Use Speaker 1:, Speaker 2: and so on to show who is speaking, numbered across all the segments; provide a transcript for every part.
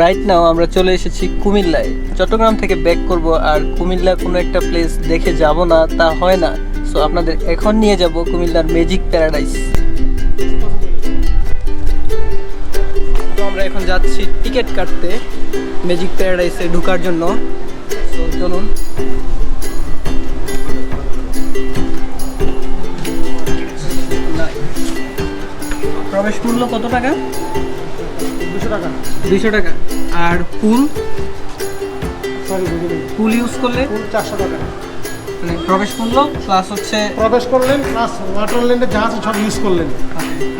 Speaker 1: Right now আমরা চলে এসেছি কুমিল্লায়। চট্টগ্রাম থেকে ব্যাক করব আর কুমিল্লা কোনো একটা প্লেস দেখে যাব না, তা হয় না। সো আপনাদের এখন নিয়ে যাব কুমিল্লার ম্যাজিক প্যারাডাইস তো আমরা এখন যাচ্ছি টিকিট কাটতে ম্যাজিক প্যারাডাইসে ঢোকার জন্য। সো চলুন। প্রবেশ মূল্য কত টাকা?
Speaker 2: দুশো টাকা।
Speaker 1: দুইশো টাকা। আর পুল
Speaker 2: সরি
Speaker 1: পুল ইউজ করলে?
Speaker 2: ফুল চারশো টাকা।
Speaker 1: মানে প্রবেশ মূল্য প্লাস হচ্ছে
Speaker 2: প্রবেশ করলেন প্লাস ওয়াটারল্যান্ডে যা আছে সব ইউজ করলেন।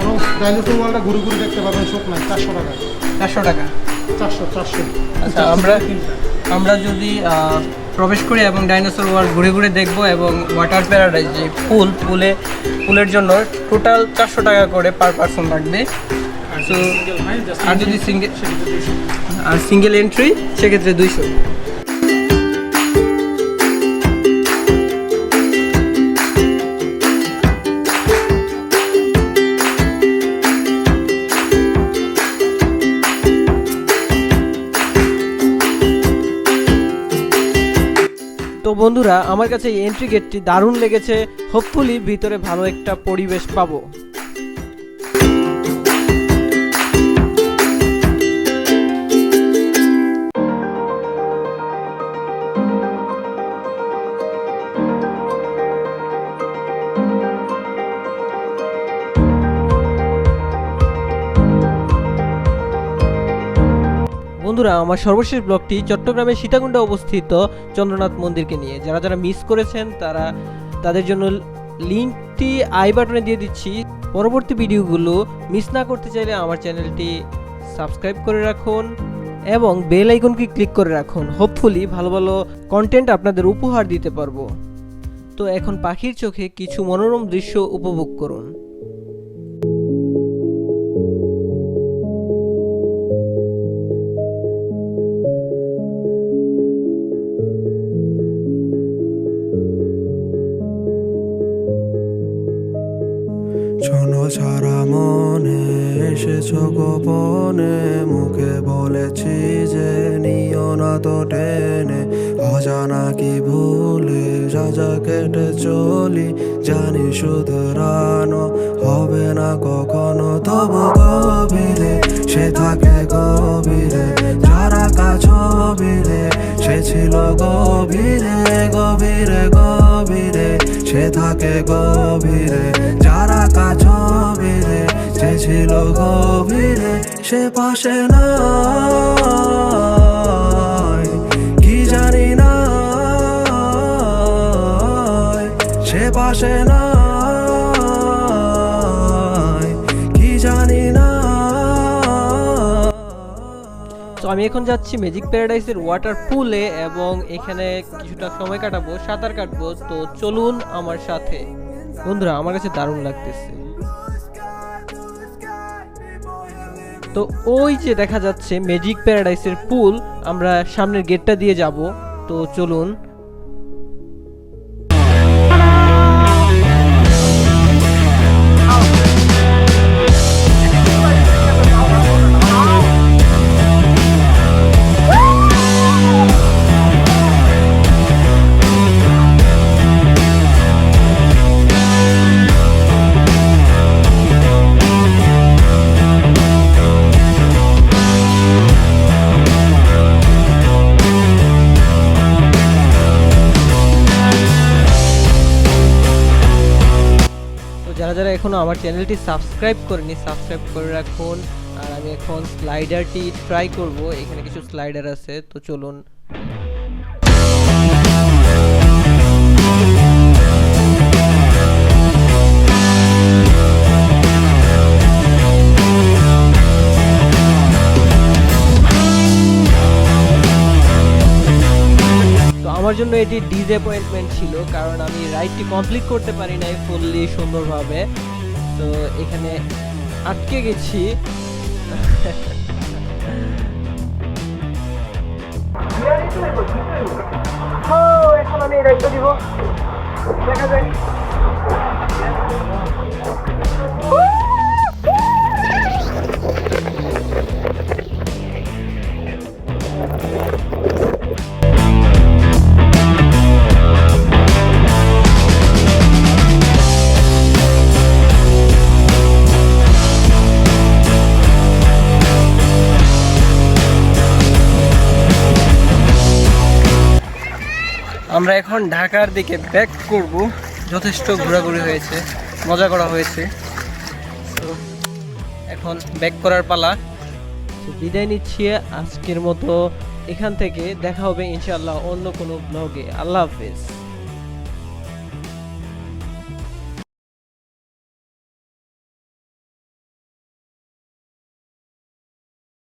Speaker 2: এবং ডাইনোসর ওয়ার্ল্ডটা ঘুরে ঘুরে দেখতে পাবেন শোক নাই চারশো টাকা।
Speaker 1: চারশো টাকা।
Speaker 2: চারশো চারশো।
Speaker 1: আচ্ছা আমরা আমরা যদি প্রবেশ করি এবং ডাইনোসর ওয়ার্ল্ড ঘুরে ঘুরে দেখব এবং ওয়াটার প্যারাডাইজ যে পুল পুলে পুলের জন্য টোটাল চারশো টাকা করে পার পার্সন লাগবে। তো আর যদি সিঙ্গেল আর সিঙ্গেল এন্ট্রি সেক্ষেত্রে দুইশো। তো বন্ধুরা, আমার কাছে এই এন্ট্রি গেটটি দারুণ লেগেছে। হোপফুলি ভিতরে ভালো একটা পরিবেশ পাবো। বন্ধুরা, আমার সর্বশেষ ব্লগটি চট্টগ্রামের সীতাকুণ্ডে অবস্থিত চন্দ্রনাথ মন্দিরকে নিয়ে। যারা যারা মিস করেছেন, তারা তাদের জন্য লিঙ্কটি আই বাটনে দিয়ে দিচ্ছি। পরবর্তী ভিডিওগুলো মিস না করতে চাইলে আমার চ্যানেলটি সাবস্ক্রাইব করে রাখুন এবং বেল আইকনকে ক্লিক করে রাখুন। হোপফুলি ভালো ভালো কন্টেন্ট আপনাদের উপহার দিতে পারব। তো এখন পাখির চোখে কিছু মনোরম দৃশ্য উপভোগ করুন।
Speaker 3: শোনো সারা মনে, এসেছ গোপনে। মুখে বলেছি যে নিও না তো টেনে। অজানা কি ভুলে যা যা কেটে চলি। জানি শুধরানো হবে না কখনো, তবু গভীরে সে থাকে গভীরে। যারা কাছবিরে সে ছিল গভীরে গভীরে গভীরে সে থাকে গভীরে, যারা কাছবিরে সে ছিল গভীরে, সে পাশে না কি জানি না, সে পাশে নাই
Speaker 1: আমি এখন যাচ্ছি ম্যাজিক প্যারাডাইসের ওয়াটার পুলে এবং এখানে কিছুটা সময় কাটাবো, সাঁতার কাটবো। তো চলুন আমার সাথে। বন্ধুরা, আমার কাছে দারুণ লাগতেছে। তো ওই যে দেখা যাচ্ছে ম্যাজিক প্যারাডাইসের পুল আমরা সামনের গেটটা দিয়ে যাব। তো চলুন। যারা যারা এখনও আমার চ্যানেলটি সাবস্ক্রাইব করেনি, সাবস্ক্রাইব করে রাখুন। আর আমি এখন স্লাইডারটি ট্রাই করব। এখানে কিছু স্লাইডার আছে, তো চলুন। আমার জন্য এটি ডিসঅ্যাপয়েন্টমেন্ট ছিল, কারণ আমি রাইডটি কমপ্লিট করতে পারি নাই ফুললি সুন্দরভাবে। তো এখানে আটকে গেছি। এখন আমি দিব দেখা যায় আমরা এখন ঢাকার দিকে ব্যাক করব। যথেষ্ট ঘোরাঘুরি হয়েছে, মজা করা হয়েছে। এখন ব্যাক করার পালা। বিদায় নিচ্ছি আজকের মতো। এখান থেকে দেখা হবে ইনশাল্লাহ অন্য কোনো ব্লগে আল্লাহ হাফেজ।